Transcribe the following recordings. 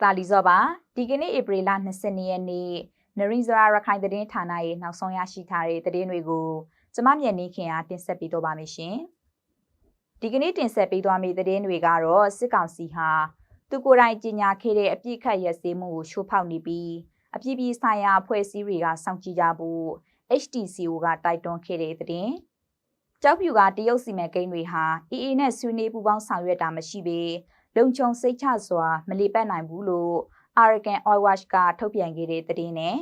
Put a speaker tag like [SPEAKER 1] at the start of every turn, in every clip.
[SPEAKER 1] သာလီစောပါဒီကနေ့ဧပြီလ22ရက်နေ့နရင်းဇရာရခိုင်သတင်းဌာနရဲ့နောက်ဆုံးရရှိထားတဲ့သတင်းတွေကိုကျမမြန်နေခင်အားတင်ဆက်ပေးတော့ပါမယ်ရှင်ဒီကနေ့တင်ဆက်ပေးသွားမယ့်သတင်းတွေကတော့စစ်ကောင်စီဟာသူကိုယ်တိုင်ကြီးညာခဲ့တဲ့အပြစ်ခတ်ရစေမှုကိုရှိုးဖောက်နေပြီးအပြစ်ပြည်ဆိုင်ရာအဖွဲ့အစည်းတွေကစောင့်ကြည့်ကြဖို့ HTCO ကတိုက်တွန်းခဲ့တဲ့သတင်းကြောက်ဖြူကတရုတ်စီမံကိန်းတွေဟာ EA နဲ့ဆွေးနွေးပူးပေါင်းဆောင်ရွက်တာမရှိဘဲ လုံခြုံစိတ်ချစွာမလီပတ်နိုင်ဘူးလို့ Arakan Oil Watch ကထုတ်ပြန်ခဲ့တဲ့သတင်းနဲ့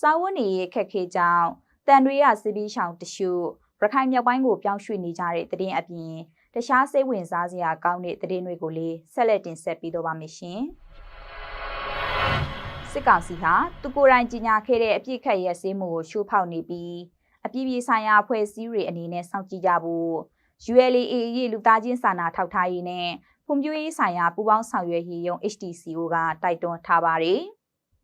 [SPEAKER 1] စာဝတ်နေရေးခက်ခဲကြောင်းတန်တွေရစစ်ပြီးရှောင်တရှုရခိုင်မြောက်ပိုင်းကိုပြောင်းရွှေ့နေကြတဲ့သတင်းအပြင်တခြားစိတ်ဝင်စားစရာကောင်းတဲ့သတင်းတွေကိုလည်းဆက်လက်တင်ဆက်ပေးတော့ပါမယ်ရှင်စစ်ကောင်စီဟာသူကိုယ်တိုင်ကြီးညာခဲ့တဲ့အပြစ်ခတ်ရဲဆေးမှုကိုရှိုးဖောက်နေပြီးအပြည်ပြည်ဆိုင်ရာအဖွဲ့အစည်းတွေအနေနဲ့စောင့်ကြည့်ကြဖို့ ULA ရေးလူသားချင်းစာနာထောက်ထားရေးနဲ့ ဖွံ့ဖြိုးရေးဆိုင်ရာပူးပေါင်းဆောင်ရွက်ရေးယုံ HTCO ကတိုက်တွန်းထားပါတယ်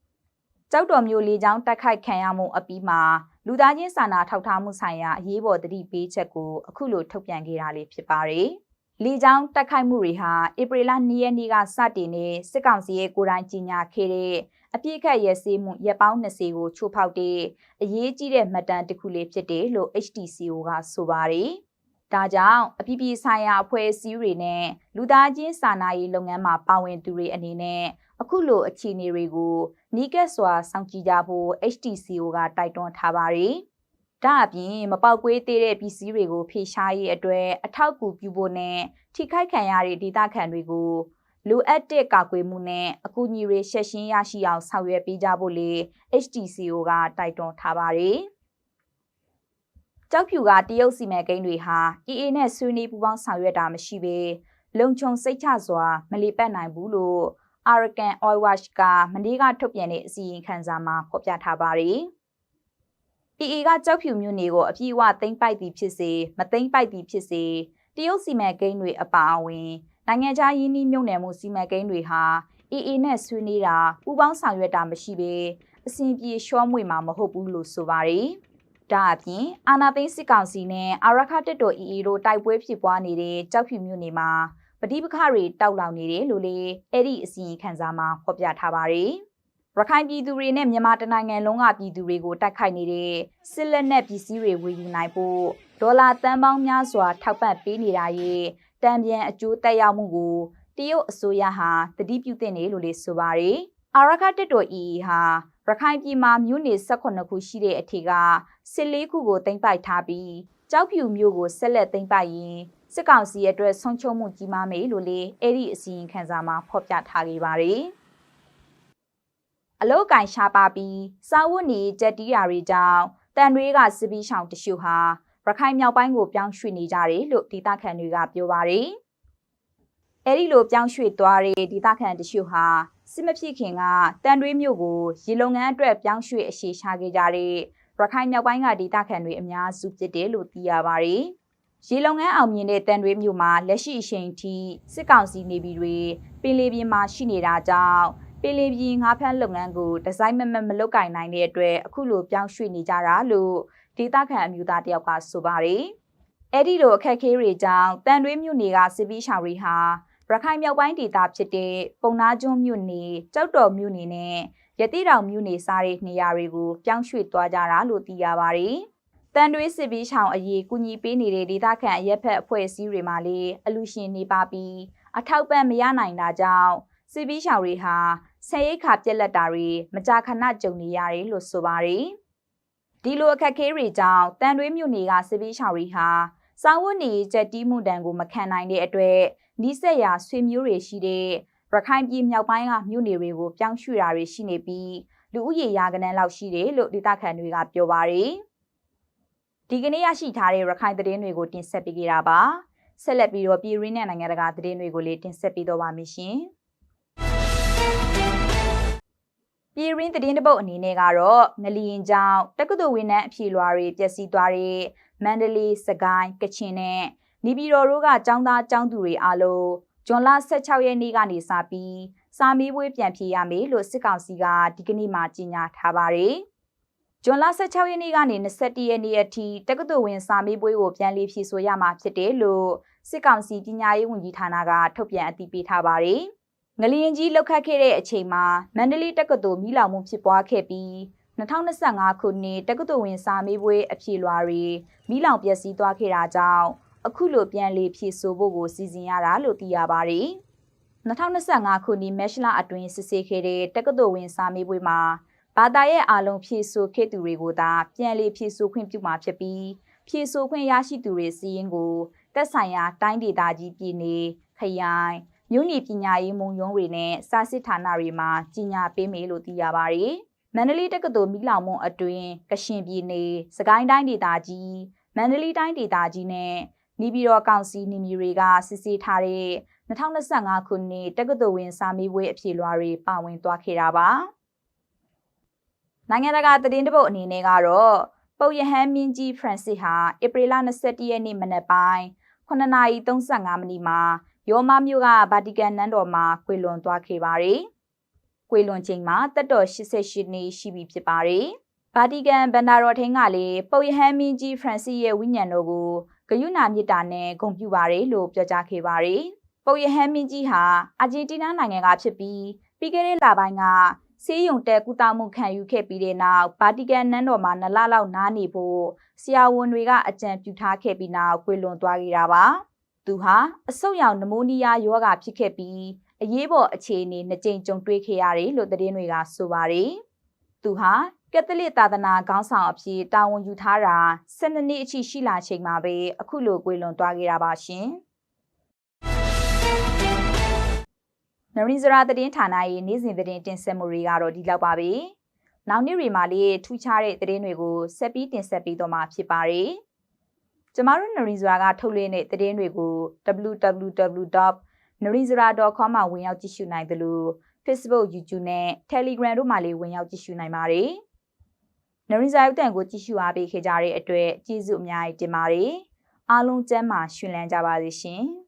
[SPEAKER 1] ။ကြောက်တော်မျိုးလေးချောင်းတိုက်ခိုက်ခံရမှုအပြီးမှာလူသားချင်းစာနာထောက်ထားမှုဆိုင်ရာအရေးပေါ်တတိပေးချက်ကိုအခုလိုထုတ်ပြန်ခဲ့တာလေးဖြစ်ပါတယ်။လေချောင်းတိုက်ခိုက်မှုတွေဟာဧပြီလ2ရက်နေ့ကစတင်နေစစ်ကောင်စီရဲ့ကိုယ်တိုင်ကြီးညာခဲ့တဲ့အပြစ်ခတ်ရဲစေးမှုရပ်ပေါင်း20ကိုချိုးဖောက်တဲ့အရေးကြီးတဲ့မှတ်တမ်းတစ်ခုလေးဖြစ်တယ်လို့ HTCO ကဆိုပါတယ်။ ဒါကြောင့်အပြည်ပြည်ဆိုင်ရာအဖွဲ့အစည်းတွေနဲ့လူသားချင်းစာနာရေးလုပ်ငန်းမှာပါဝင်သူတွေအနေနဲ့အခုလိုအခြေအနေတွေကိုနီးကပ်စွာစောင့်ကြည့်ကြဖို့ HTCO ကတိုက်တွန်းထားပါတယ်။ဒါအပြင်မပေါက်ကွေးသေးတဲ့ပစ္စည်းတွေကိုဖေရှားရေးအတွက်အထောက်အကူပြုဖို့နဲ့ထိခိုက်ခံရတဲ့ဒေသခံတွေကိုလိုအပ်တဲ့ကာကွယ်မှုနဲ့အကူအညီတွေရှက်ရှင်းရရှိအောင်ဆောင်ရွက်ပေးကြဖို့လေ HTCO ကတိုက်တွန်းထားပါတယ်။ ကြောက်ဖြူကတရုတ်စီမံကိန်းတွေဟာ EA နဲ့ဆွေးနွေးပူးပေါင်းဆောင်ရွက်တာမရှိဘဲလုံခြုံစိတ်ချစွာမလီပတ်နိုင်ဘူးလို့ Arakan Oil Watch ကမနေ့ကထုတ်ပြန်တဲ့အစီရင်ခံစာမှာဖော်ပြထားပါတယ်။ EA ကကြောက်ဖြူမျိုးနေကိုအပြည့်အဝသိမ်းပိုက်သည်ဖြစ်စေမသိမ်းပိုက်သည်ဖြစ်စေတရုတ်စီမံကိန်းတွေအပါအဝင်နိုင်ငံခြားယင်းနှိမ့်မြုံနယ်မှုစီမံကိန်းတွေဟာ EA နဲ့ဆွေးနွေးတာပူးပေါင်းဆောင်ရွက်တာမရှိဘဲအစဉ်ပြေရှော့မွေမှာမဟုတ်ဘူးလို့ဆိုပါတယ်။ ဒါအပြင်အာနာသိန်းစစ်ကောင်စီနဲ့အာရခတက်တော် EE တို့တိုက်ပွဲဖြစ်ပွားနေတဲ့ကြောက်ဖြူမြို့နယ်မှာပဋိပက္ခတွေတောက်လောင်နေတယ်လို့လေအဲ့ဒီအစီရင်ခံစာမှာဖော်ပြထားပါတယ်။ရခိုင်ပြည်သူတွေနဲ့မြန်မာတနိုင်ငံလုံးကပြည်သူတွေကိုတိုက်ခိုက်နေတဲ့စစ်လက်နက်ပစ္စည်းတွေဝယ်ယူနိုင်ဖို့ဒေါ်လာတန်ပေါင်းများစွာထောက်ပံ့ပေးနေတာရဲ့တံပြန်အကျိုးတက်ရောက်မှုကိုတရုတ်အစိုးရဟာတတိပြုသင့်တယ်လို့လေဆိုပါတယ်။အာရခတက်တော် EE ဟာ ရခိုင်ပြည်မှာမြို့နယ်18ခုရှိတဲ့အထက်က14ခုကိုတင်ပိုက်ထားပြီးကြောက်ဖြူမြို့ကိုဆက်လက်တင်ပိုက်ရင်စစ်ကောင်စီရဲ့အတွက်ဆုံးချုံမှုကြီးမားမယ်လို့လေအဲ့ဒီအစီရင်ခံစာမှာဖော်ပြထားခဲ့ပါတယ်။အလုတ်ကင်ရှားပါပြီးစာဝတ်နေကြက်တီးရာတွေကြောင့်တန်တွေကစစ်ပီးရှောင်တရှုဟာရခိုင်မြောက်ပိုင်းကိုပြောင်းရွှေ့နေကြတယ်လို့ဒေသခံတွေကပြောပါတယ်။အဲ့ဒီလိုပြောင်းရွှေ့သွားတဲ့ဒေသခံတရှုဟာ စစ်မဖြစ်ခင်ကတန်တွေးမြို့ကိုရေလုံငန်းအတွက်ပြောင်းရွှေ့အရှိရှာခဲ့ကြတဲ့ရခိုင်မြောက်ပိုင်းကဒေသခံတွေအများစုဖြစ်တယ်လို့သိရပါတယ်။ရေလုံငန်းအောင်မြင်တဲ့တန်တွေးမြို့မှာလက်ရှိအချိန်ထိစစ်ကောင်စီနေပြည်တွေပင်လယ်ပြင်မှာရှိနေတာကြောင့်ပင်လယ်ပြင်ငါးဖမ်းလုပ်ငန်းကိုဒီဇိုင်းမမမလုပ်ကင်နိုင်တဲ့အတွက်အခုလိုပြောင်းရွှေ့နေကြတာလို့ဒေသခံအမျိုးသားတယောက်ကဆိုပါတယ်။အဲ့ဒီလိုအခက်အခဲတွေကြောင့်တန်တွေးမြို့နယ်ကစစ်ပီးရှောင်တွေဟာ ရခိုင်မြောက်ပိုင်းဒေသဖြစ်တဲ့ပုံနာကျွန်းမြို့နယ်ကြောက်တော်မြို့နယ်နဲ့ရတိတောင်မြို့နယ်စားတဲ့နေရာတွေကိုပြောင်းရွှေ့သွားကြတာလို့သိရပါတယ်။တန်တွေးစစ်ပီးရှောင်အရေးကူညီပေးနေတဲ့ဒေသခံအရက်ဖက်အဖွဲ့အစည်းတွေမှာလည်းအလူရှင်နေပါပြီးအထောက်ပံ့မရနိုင်တာကြောင့်စစ်ပီးရှောင်တွေဟာဆယ်ရိတ်ခါပြက်လက်တာတွေမကြာခဏကြုံနေရတယ်လို့ဆိုပါတယ်။ဒီလိုအခက်အခဲတွေကြောင့်တန်တွေးမြို့နယ်ကစစ်ပီးရှောင်တွေဟာ စာဝတ်နေချက်တီးမှုတန်ကိုမခံနိုင်တဲ့အတွက်နီးစက်ရာဆွေမျိုးတွေရှိတဲ့ရခိုင်ပြည်မြောက်ပိုင်းကမြို့နယ်တွေကိုပြောင်းရွှေ့တာတွေရှိနေပြီးလူဦးရေရာကနန်းလောက်ရှိတယ်လို့ဒေသခံတွေကပြောပါတယ်။ဒီကနေ့ရရှိထားတဲ့ရခိုင်သတင်းတွေကိုတင်ဆက်ပေးကြတာပါ။ဆက်လက်ပြီးတော့ပြည်ရင်းနဲ့နိုင်ငံတကာသတင်းတွေကိုလည်းတင်ဆက်ပေးတော့ပါမယ်ရှင်။ပြည်ရင်းသတင်းတပုတ်အနေနဲ့ကတော့ငလျင်ကြောင့်တက္ကသိုလ်ဝန်ထမ်းအဖြေလွှာတွေပျက်စီးသွားတဲ့ မန္တလေး၊စကိုင်း၊ကချင်နဲ့နေပြည်တော်တို့ကចောင်းသားចောင်းသူတွေအားလုံးဂျွန်လ16ရက်နေ့ကနေစပြီးစာမေးပွဲပြန်ဖြေရမယ်လို့စစ်ကောင်စီကဒီကနေ့မှကြေညာထားပါတယ်။ဂျွန်လ16ရက်နေ့ကနေ21ရက်နေ့အထိတက္ကသိုလ်ဝင်စာမေးပွဲကိုပြန်လည်ဖြေဆိုရမှာဖြစ်တယ်လို့စစ်ကောင်စီပညာရေးဝန်ကြီးဌာနကထုတ်ပြန်အသိပေးထားပါတယ်။ငလျင်ကြီးလောက်ခတ်ခဲ့တဲ့အချိန်မှာမန္တလေးတက္ကသိုလ်မိလောင်မှုဖြစ်ပွားခဲ့ပြီး 2025ခုနှစ်တက္ကသိုလ်ဝင်စာမေးပွဲအဖြေလွှာတွေမိလောင်ပျက်စီးသွားခဲ့တာကြောင့်အခုလိုပြန်လည်ဖြည့်ဆို့ဖို့ကိုစီစဉ်ရတာလို့သိရပါတယ်။2025ခုနှစ်မက်ရှလအတွင်းစစ်ဆေးခဲ့တဲ့တက္ကသိုလ်ဝင်စာမေးပွဲမှာဘာသာရဲ့အားလုံးဖြည့်ဆို့ခဲ့သူတွေကိုသာပြန်လည်ဖြည့်ဆို့ခွင့်ပြုမှာဖြစ်ပြီးဖြည့်ဆို့ခွင့်ရရှိသူတွေစီးရင်ကိုတက်ဆိုင်ရာတိုင်းဒေသကြီးပြည်နယ်ခရိုင်မြို့နယ်ပညာရေးမုံရုံးတွေနဲ့စာစစ်ဌာနတွေမှာကြီးညာပေးမယ်လို့သိရပါတယ်။ မန္တလေးတက္ကသိုလ်မိလောင်မုံအတွင်းကရှင်ပြည်နယ်စကိုင်းတိုင်းဒေသကြီးမန္တလေးတိုင်းဒေသကြီးနဲ့နေပြည်တော်ကောင်စီနေမျိုးတွေကစစ်ဆေးထားတဲ့2025ခုနှစ်တက္ကသိုလ်ဝင်စာမေးပွဲအဖြေလွှာတွေပါဝင်သွားခဲ့တာပါ။နိုင်ငံတကာသတင်းတပုတ်အနေနဲ့ကတော့ပုပ်ယဟန်မင်းကြီးဖရန်စစ်ဟာဧပြီလ22ရက်နေ့မနက်ပိုင်း9:35မိနစ်မှာယောမမြို့ကဗာတီကန်နန်းတော်မှာကွေလွန်သွားခဲ့ပါတယ်။ ကွေလွန်ချိန်မှာတက်တော်88နှစ်ရှိပြီဖြစ်ပါတယ်။ဗာတီကန်ဗန္နာတော်ထင်းကလည်းပုပ်ယဟန်မင်းကြီးဖရန်စစ်ရဲ့ဝိညာဉ်တော်ကိုဂယုဏမြစ်တာနဲ့ဂုဏ်ပြုပါတယ်လို့ပြောကြားခဲ့ပါတယ်။ပုပ်ယဟန်မင်းကြီးဟာအာဂျင်တီးနားနိုင်ငံကဖြစ်ပြီးပြီးခဲ့တဲ့လပိုင်းကဆေးရုံတက်ကုသမှုခံယူခဲ့ပြီးတဲ့နောက်ဗာတီကန်နန်းတော်မှာနလလောက်နားနေဖို့ဆရာဝန်တွေကအကြံပြုထားခဲ့ပြီးနောက်ကွေလွန်သွားခဲ့တာပါသူဟာအဆုတ်ရောင်နမိုးနီးယားရောဂါဖြစ်ခဲ့ပြီး အရေးပေါ်အခြေအနေနှစ်ကြိမ်ကြုံတွေ့ခဲ့ရတယ်လို့သတင်းတွေကဆိုပါတယ်သူဟာကက်သလစ်သာသနာခေါင်းဆောင်အဖြစ်တာဝန်ယူထားတာ12နှစ်အထိရှိလာချိန်မှာပဲအခုလိုကွေလွန်သွားခဲ့တာပါရှင်။နရင်းစရာသတင်းဌာနရဲ့နေ့စဉ်သတင်းတင်ဆက်မှုတွေကတော့ဒီလောက်ပါပဲ။နောက်နေ့တွေမှာလေးထူးခြားတဲ့သတင်းတွေကိုဆက်ပြီးတင်ဆက်ပေးတော့မှာဖြစ်ပါတယ်။ကျမတို့နရင်းစရာကထုတ်လွှင့်တဲ့သတင်းတွေကို www.narinzara.com မှာဝင်ရောက်ကြည့်ရှုနိုင်တယ်လို့ Facebook, YouTube နဲ့ Telegram တို့မှာလည်းဝင်ရောက်ကြည့်ရှုနိုင်ပါတယ်။နရင်းစရာရုပ်တံကိုကြည့်ရှုအားပေးခဲ့ကြတဲ့အတွက်ကျေးဇူးအများကြီးတင်ပါတယ်။အားလုံးကျမ်းမာရှင်လန်းကြပါစေရှင်။